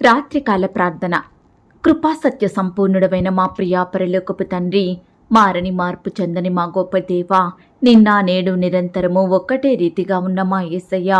రాత్రికాల ప్రార్థన. కృపాసత్య సంపూర్ణుడమైన మా ప్రియాపరలోకపు తండ్రి మారని మార్పు చెందని మా గొప్ప దేవ నిన్న నేడు నిరంతరము ఒక్కటే రీతిగా ఉన్న మా ఏసయ్య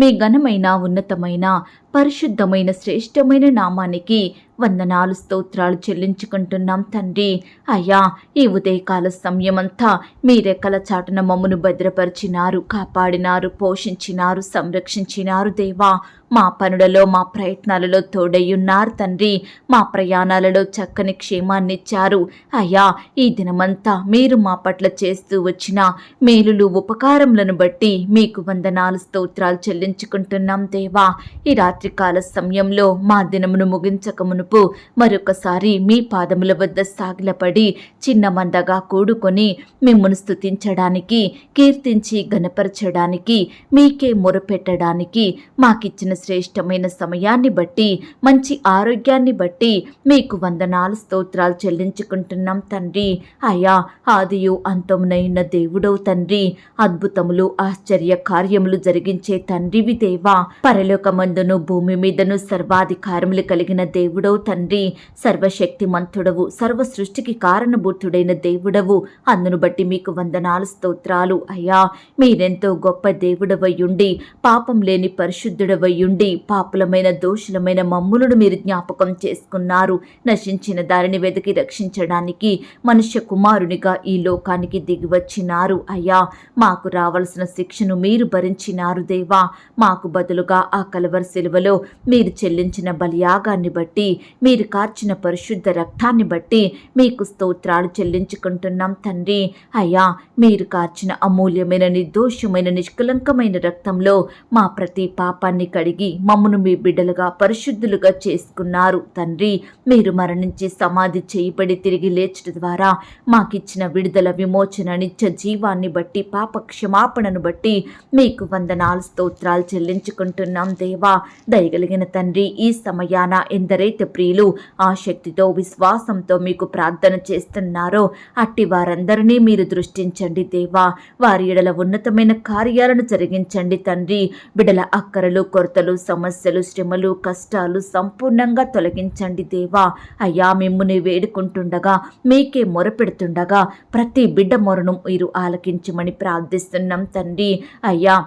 మీ ఘనమైన ఉన్నతమైన పరిశుద్ధమైన శ్రేష్టమైన నామానికి వందనాలు స్తోత్రాలు చెల్లించుకుంటున్నాం తండ్రి. అయ్యా ఈ ఉదయకాల సమయమంతా మీ రెక్కల చాటున మమ్మను భద్రపరిచినారు కాపాడినారు పోషించినారు సంరక్షించినారు దేవా. మా పనులలో మా ప్రయత్నాలలో తోడయ్యున్నారు తండ్రి. మా ప్రయాణాలలో చక్కని క్షేమాన్నిచ్చారు. అయ్యా ఈ దినమంతా మీరు మా పట్ల చేస్తూ వచ్చిన మేలులు ఉపకారములను బట్టి మీకు వందనాలు స్తోత్రాలు ప్రార్థించుకుంటున్నాం దేవా. ఈ రాత్రికాల సమయంలో మా దినమును ముగించక మునుపు మరొకసారి మీ పాదముల వద్ద సాగిలపడి చిన్న మందగా కూడుకొని మిమ్మల్ని స్తుతించడానికి కీర్తించి గనపరచడానికి మీకే మొరపెట్టడానికి మాకిచ్చిన శ్రేష్టమైన సమయాన్ని బట్టి మంచి ఆరోగ్యాన్ని బట్టి మీకు వందనాలు స్తోత్రాలు చెల్లించుకుంటున్నాం తండ్రి. అయ్యా ఆదియు అంతమునైన దేవుడవు తండ్రి. అద్భుతములు ఆశ్చర్య కార్యములు జరిగించే తండ్రి. తండ్రివి దేవా. పరలోకమందును భూమి మీదను సర్వాధికారములు కలిగిన దేవుడవు తండ్రి. సర్వశక్తిమంతుడవు సర్వ సృష్టికి కారణభూతుడైన దేవుడవు. అందును బట్టి మీకు వందనాలు స్తోత్రాలు. అయ్యా మీరెంతో గొప్ప దేవుడవయ్యుండి పాపం లేని పరిశుద్ధుడవయ్యుండి పాపులమైన దోషులమైన మమ్ములను మీరు జ్ఞాపకం చేసుకున్నారు. నశించిన దారిని వెతికి రక్షించడానికి మనుష్య కుమారునిగా ఈ లోకానికి దిగివచ్చినారు. అయ్యా మాకు రావలసిన శిక్షను మీరు భరించినారు దేవా. మాకు బదులుగా ఆ కలవర శిలువలో మీరు చెల్లించిన బలియాగాన్ని బట్టి మీరు కార్చిన పరిశుద్ధ రక్తాన్ని బట్టి మీకు స్తోత్రాలు చెల్లించుకుంటున్నాం తండ్రి. అయ్యా మీరు కార్చిన అమూల్యమైన నిర్దోషమైన నిష్కలంకమైన రక్తంలో మా ప్రతి పాపాన్ని కడిగి మమ్మను మీ బిడ్డలుగా పరిశుద్ధులుగా చేసుకున్నారు తండ్రి. మీరు మరణించి సమాధి చేయబడి తిరిగి లేచట ద్వారా మాకిచ్చిన విడుదల విమోచన నిత్య జీవాన్ని బట్టి పాప క్షమాపణను బట్టి మీకు వందనాలు స్తోత్రాలు చెల్లించుకుంటున్నాం దేవా. దయగలిగిన తండ్రి ఈ సమయాన ఎందరైతే ప్రియులు ఆసక్తితో విశ్వాసంతో మీకు ప్రార్థన చేస్తున్నారో అట్టి వారందరినీ మీరు దృష్టించండి దేవా. వారి ఎడల ఉన్నతమైన కార్యాలను జరిగించండి తండ్రి. బిడల అక్కరలు కొరతలు సమస్యలు శ్రమలు కష్టాలు సంపూర్ణంగా తొలగించండి దేవా. అయ్యా మిమ్ముని వేడుకుంటుండగా మీకే మొరపెడుతుండగా ప్రతి బిడ్డ మొరను మీరు ఆలకించమని ప్రార్థిస్తున్నాం తండ్రి. అయ్యా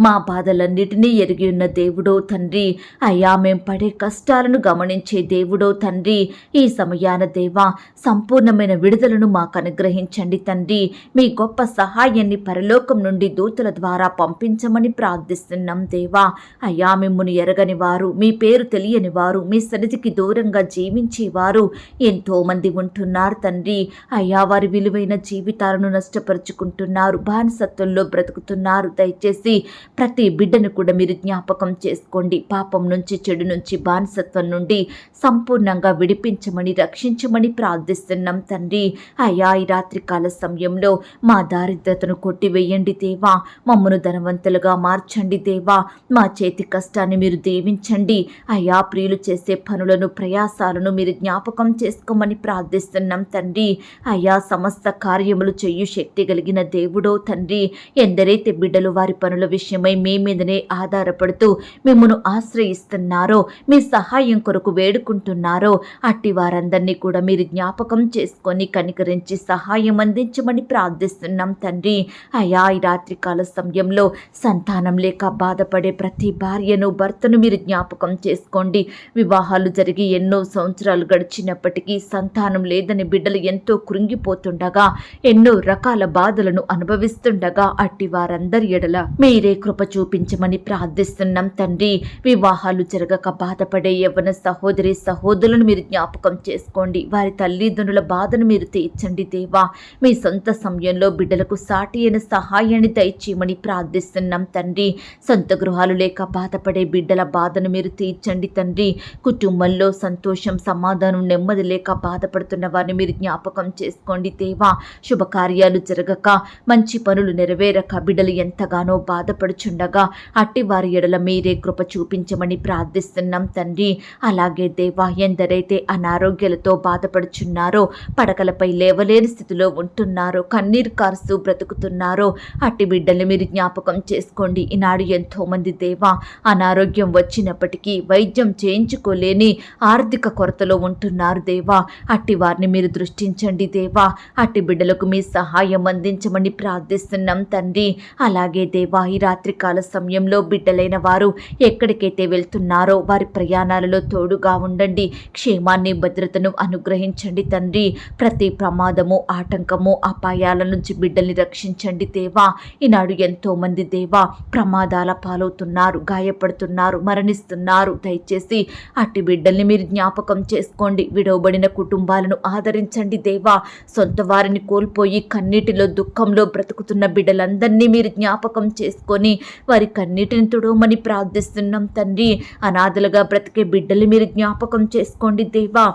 మా బాధలన్నిటినీ ఎరిగి ఉన్న దేవుడో తండ్రి. అయ్యా మేం పడే కష్టాలను గమనించే దేవుడో తండ్రి. ఈ సమయాన దేవా సంపూర్ణమైన విడుదలను మాకు అనుగ్రహించండి తండ్రి. మీ గొప్ప సహాయాన్ని పరలోకం నుండి దూతల ద్వారా పంపించమని ప్రార్థిస్తున్నాం దేవా. అయ్యా మిమ్మును ఎరగని వారు మీ పేరు తెలియని వారు మీ సన్నిధికి దూరంగా జీవించేవారు ఎంతో మంది ఉంటున్నారు తండ్రి. అయ్యా వారి విలువైన జీవితాలను నష్టపరుచుకుంటున్నారు బానిసత్వంలో బ్రతుకుతున్నారు. దయచేసి ప్రతి బిడ్డను కూడా మీరు జ్ఞాపకం చేసుకోండి. పాపం నుంచి చెడు నుంచి బానిసత్వం నుండి సంపూర్ణంగా విడిపించమని రక్షించమని ప్రార్థిస్తున్నాం తండ్రి. అయ్యా ఈ రాత్రికాల సమయంలో మా దారిద్రతను కొట్టివేయండి దేవా. మమ్మను ధనవంతులుగా మార్చండి దేవా. మా చేతి కష్టాన్ని మీరు దీవించండి. అయ్యా ప్రియులు చేసే పనులను ప్రయాసాలను మీరు జ్ఞాపకం చేసుకోమని ప్రార్థిస్తున్నాం తండ్రి. అయ్యా సమస్త కార్యములు చెయ్యు శక్తి కలిగిన దేవుడో తండ్రి. ఎందరైతే బిడ్డలు వారి పనుల విషయం విషయమై మీ మీదనే ఆధారపడుతూ మిమ్మను ఆశ్రయిస్తున్నారో మీ సహాయం కొరకు వేడుకుంటున్నారో అట్టి వారందరినీ కూడా మీరు జ్ఞాపకం చేసుకొని కనికరించి సహాయం అందించమని ప్రార్థిస్తున్నాం తండ్రి. అయా ఈ రాత్రికాల సమయంలో సంతానం లేక బాధపడే ప్రతి భార్యను భర్తను మీరు జ్ఞాపకం చేసుకోండి. వివాహాలు జరిగి ఎన్నో సంవత్సరాలు గడిచినప్పటికీ సంతానం లేదని బిడ్డలు ఎంతో కృంగిపోతుండగా ఎన్నో రకాల బాధలను అనుభవిస్తుండగా అట్టి వారందరి ఎడల మీరే కృప చూపించమని ప్రార్థిస్తున్నాం తండ్రి. వివాహాలు జరగక బాధపడే యవ్వన సహోదరి సహోదరులను మీరు జ్ఞాపకం చేసుకోండి. వారి తల్లిదండ్రుల బాధను మీరు తీర్చండి దేవా. మీ సొంత సమయంలో బిడ్డలకు సాటి అయిన సహాయాన్ని దయచేయమని ప్రార్థిస్తున్నాం తండ్రి. సొంత గృహాలు లేక బాధపడే బిడ్డల బాధను మీరు తీర్చండి తండ్రి. కుటుంబంలో సంతోషం సమాధానం నెమ్మది లేక బాధపడుతున్న వారిని మీరు జ్ఞాపకం చేసుకోండి దేవా. శుభకార్యాలు జరగక మంచి పనులు నెరవేరక బిడ్డలు ఎంతగానో బాధపడు కనపడుచుండగా అట్టి వారి ఎడల మీరే కృప చూపించమని ప్రార్థిస్తున్నాం తండ్రి. అలాగే దేవా ఎందరైతే అనారోగ్యాలతో బాధపడుచున్నారో పడకలపై లేవలేని స్థితిలో ఉంటున్నారో కన్నీరు కారుస్తూ బ్రతుకుతున్నారో అట్టి బిడ్డల్ని మీరు జ్ఞాపకం చేసుకోండి. ఈనాడు ఎంతో మంది దేవా అనారోగ్యం వచ్చినప్పటికీ వైద్యం చేయించుకోలేని ఆర్థిక కొరతలో ఉంటున్నారు దేవా. అట్టి వారిని మీరు దృష్టించండి దేవా. అట్టి బిడ్డలకు మీ సహాయం అందించమని ప్రార్థిస్తున్నాం తండ్రి. అలాగే దేవా ఈ రాత్రికాల సమయంలో బిడ్డలైన వారు ఎక్కడికైతే వెళ్తున్నారో వారి ప్రయాణాలలో తోడుగా ఉండండి. క్షేమాన్ని భద్రతను అనుగ్రహించండి తండ్రి. ప్రతి ప్రమాదము ఆటంకము అపాయాల నుంచి బిడ్డల్ని రక్షించండి దేవా. ఈనాడు ఎంతో మంది దేవా ప్రమాదాల పాలవుతున్నారు గాయపడుతున్నారు మరణిస్తున్నారు. దయచేసి అట్టి బిడ్డల్ని మీరు జ్ఞాపకం చేసుకోండి. విడవబడిన కుటుంబాలను ఆదరించండి దేవా. సొంత వారిని కోల్పోయి కన్నీటిలో దుఃఖంలో బ్రతుకుతున్న బిడ్డలందరినీ మీరు జ్ఞాపకం చేసుకొని వారి కన్నీటిని తుడవమని ప్రార్థిస్తున్నాం తండ్రి. అనాథలుగా బ్రతికే బిడ్డలు మీరు జ్ఞాపకం చేసుకోండి దేవా.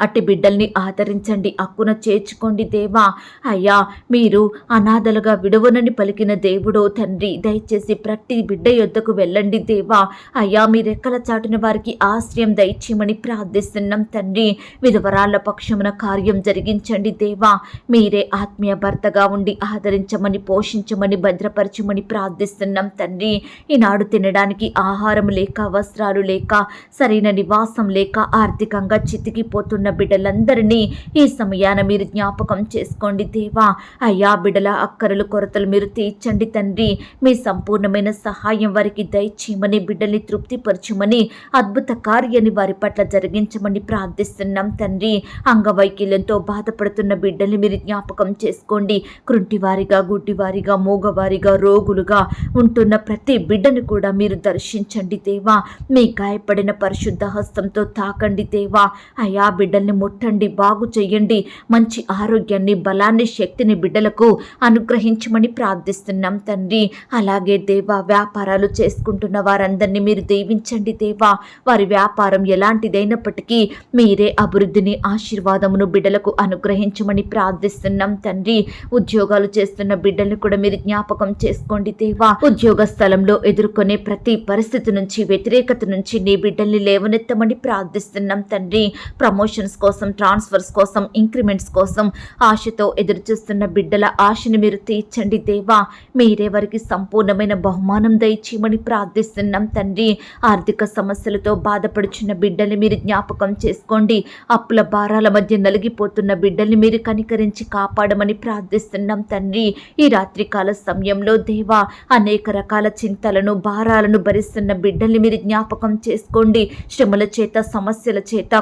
అట్టి బిడ్డల్ని ఆదరించండి అక్కున చేర్చుకోండి దేవా. అయ్యా మీరు అనాథలుగా విడవనని పలికిన దేవుడో తండ్రి దయచేసి ప్రతి బిడ్డ యొద్దకు వెళ్ళండి దేవా. అయ్యా మీ రెక్కల చాటున వారికి ఆశ్రయం దయచేయమని ప్రార్థిస్తున్నాం తండ్రి. విధవరాళ్ళ పక్షమున కార్యం జరిగించండి దేవా. మీరే ఆత్మీయ భర్తగా ఉండి ఆదరించమని పోషించమని భద్రపరచమని ప్రార్థిస్తున్నాం తండ్రి. ఈనాడు తినడానికి ఆహారం లేక వస్త్రాలు లేక సరైన నివాసం లేక ఆర్థికంగా చితికిపోతున్న బిడ్డలందరినీ ఈ సమయాన మీరు జ్ఞాపకం చేసుకోండి దేవా. అయ్యా బిడ్డల అక్కరలు కొరతలు మీరు తీర్చండి తండ్రి. మీ సంపూర్ణమైన సహాయం వారికి దయచేయమని బిడ్డల్ని తృప్తిపరచమని అద్భుత కార్యాన్ని వారి పట్ల జరిగించమని ప్రార్థిస్తున్నాం తండ్రి. అంగవైకల్యంతో బాధపడుతున్న బిడ్డల్ని మీరు జ్ఞాపకం చేసుకోండి. కృంటివారిగా గుడ్డివారిగా మూగవారిగా రోగులుగా ఉంటున్న ప్రతి బిడ్డను కూడా మీరు దర్శించండి దేవా. మీ గాయపడిన పరిశుద్ధ హస్తంతో తాకండి దేవా. అయా బిడ్డల్ని ముట్టండి బాగు చెయ్యండి. మంచి ఆరోగ్యాన్ని బలాన్ని శక్తిని బిడ్డలకు అనుగ్రహించమని ప్రార్థిస్తున్నాం తండ్రి. అలాగే దేవా వ్యాపారాలు చేసుకుంటున్న వారందరినీ మీరు దీవించండి దేవా. వారి వ్యాపారం ఎలాంటిదైనప్పటికీ మీరే అభివృద్ధిని ఆశీర్వాదమును బిడ్డలకు అనుగ్రహించమని ప్రార్థిస్తున్నాం తండ్రి. ఉద్యోగాలు చేస్తున్న బిడ్డల్ని కూడా మీరు జ్ఞాపకం చేసుకోండి దేవా. ఉద్యోగ స్థలంలో ఎదుర్కొనే ప్రతి పరిస్థితి నుంచి వ్యతిరేకత నుంచి నీ బిడ్డల్ని లేవనెత్తమని ప్రార్థిస్తున్నాం తండ్రి. ప్రమోషన్ ప్రమోషన్స్ కోసం ట్రాన్స్ఫర్స్ కోసం ఇంక్రిమెంట్స్ కోసం ఆశతో ఎదురుచూస్తున్న బిడ్డల ఆశని మీరు తీర్చండి దేవా. మీరే వారికి సంపూర్ణమైన బహుమానం దయచేయమని ప్రార్థిస్తున్నాం తండ్రి. ఆర్థిక సమస్యలతో బాధపడుచున్న బిడ్డల్ని మీరు జ్ఞాపకం చేసుకోండి. అప్పుల భారాల మధ్య నలిగిపోతున్న బిడ్డల్ని మీరు కనికరించి కాపాడమని ప్రార్థిస్తున్నాం తండ్రి. ఈ రాత్రికాల సమయంలో దేవా అనేక రకాల చింతలను భారాలను భరిస్తున్న బిడ్డల్ని మీరు జ్ఞాపకం చేసుకోండి. శ్రమల చేత సమస్యల చేత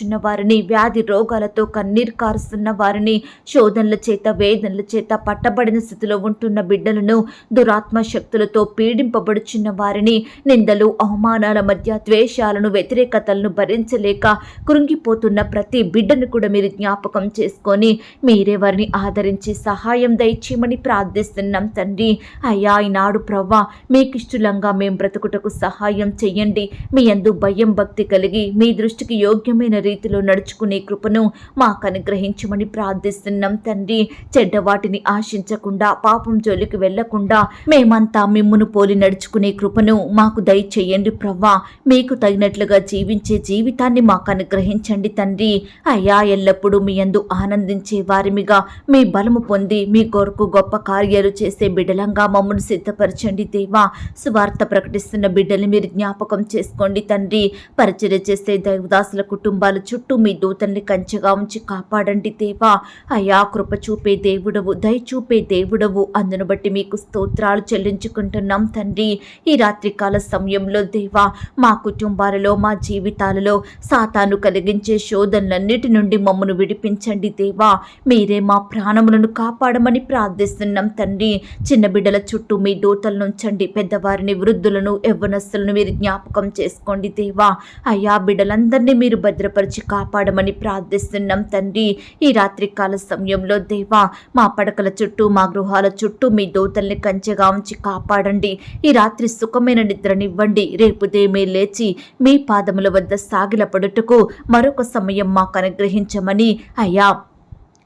కొట్టుమిట్టాడుచున్న వారిని వ్యాధి రోగాలతో కన్నీరు కారుస్తున్న వారిని శోధనల చేత వేదనల చేత పట్టబడిన స్థితిలో ఉంటున్న బిడ్డలను దురాత్మ శక్తులతో పీడింపబడుచున్న వారిని నిందలు అవమానాల మధ్య ద్వేషాలను వ్యతిరేకతలను భరించలేక కృంగిపోతున్న ప్రతి బిడ్డను కూడా మీరు జ్ఞాపకం చేసుకొని మీరే వారిని ఆదరించి సహాయం దయచేయమని ప్రార్థిస్తున్నాం తండ్రి. అయ్యా ఈనాడు ప్రవ్వా మీకిష్టులంగా మేం బ్రతుకుటకు సహాయం చెయ్యండి. మీ అందు భయం భక్తి కలిగి మీ దృష్టికి యోగ్యమైన రీతిలో నడుచుకునే కృపను మాకు అనుగ్రహించమని ప్రార్థిస్తున్నాం తండ్రి. చెడ్డ వాటిని ఆశించకుండా పాపం జోలికి వెళ్ళకుండా మేమంతా మిమ్మును పోలి నడుచుకునే కృపను మాకు దయచేయండి ప్రవ్వా. మీకు తగినట్లుగా జీవించే జీవితాన్ని మాకు అనుగ్రహించండి తండ్రి. అయ్యా ఎల్లప్పుడూ మీ యందు ఆనందించే వారిమిగా మీ బలము పొంది మీ కొరకు గొప్ప కార్యాలు చేసే బిడ్డలంగా మమ్మల్ని సిద్ధపరచండి దేవా. సువార్త ప్రకటిస్తున్న బిడ్డలు మీరు జ్ఞాపకం చేసుకోండి తండ్రి. పరిచయం చేసే దైవదాసుల కుటుంబాలు చుట్టూ మీ దూతల్ని కంచెగా ఉంచి కాపాడండి దేవా. అయ్యా కృప చూపే దేవుడవు దయ చూపే దేవుడవు. అందును బట్టి మీకు స్తోత్రాలు చెల్లించుకుంటున్నాం తండ్రి. ఈ రాత్రికాల సమయంలో దేవా మా కుటుంబాలలో మా జీవితాలలో సాతాను కలిగించే శోధనలన్నిటి నుండి మమ్మను విడిపించండి దేవా. మీరే మా ప్రాణములను కాపాడమని ప్రార్థిస్తున్నాం తండ్రి. చిన్న బిడ్డల చుట్టూ మీ దూతలను ఉంచండి. పెద్దవారిని వృద్ధులను యవ్వనస్తులను మీరు జ్ఞాపకం చేసుకోండి దేవా. అయ్యా బిడ్డలందరినీ మీరు భద్రపరి కాపాడమని ప్రార్థిస్తున్నాం తండ్రి. ఈ రాత్రికాల సమయంలో దేవా మా పడకల చుట్టూ మా గృహాల చుట్టూ మీ దూతల్ని కంచెగా ఉంచి కాపాడండి. ఈ రాత్రి సుఖమైన నిద్రనివ్వండి. రేపు దేమే లేచి మీ పాదముల వద్ద సాగిలపడుటకు మరొక సమయం మాకు అనుగ్రహించమని అయ్యా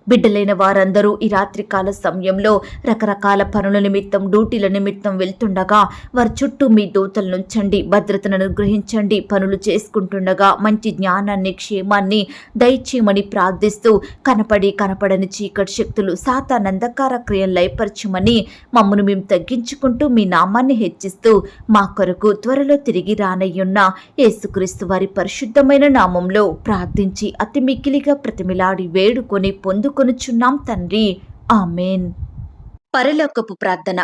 బిడ్డలైన వారందరూ ఈ రాత్రికాల సమయంలో రకరకాల పనుల నిమిత్తం డ్యూటీల నిమిత్తం వెళ్తుండగా వారి చుట్టూ మీ దూతలను ఉంచండి భద్రతను అనుగ్రహించండి పనులు చేసుకుంటుండగా మంచి జ్ఞానాన్ని క్షేమాన్ని దయచేయమని ప్రార్థిస్తూ కనపడి కనపడని చీకటి శక్తులు సాతానందకార క్రియలు లయపరచమని మమ్మను మేము తగ్గించుకుంటూ మీ నామాన్ని హెచ్చిస్తూ మా కొరకు త్వరలో తిరిగి రానయ్యున్న యేసుక్రీస్తు వారి పరిశుద్ధమైన నామంలో ప్రార్థించి అతి మిక్కిలిగా ప్రతిమిలాడి వేడుకొని పొందు వేడుకొనుచున్నాం తండ్రి. ఆమెన్. పరలోకపు ప్రార్థన.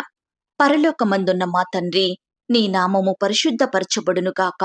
పరలోకమందున్న మా తండ్రి నీ నామము పరిశుద్ధపరచబడునుగాక.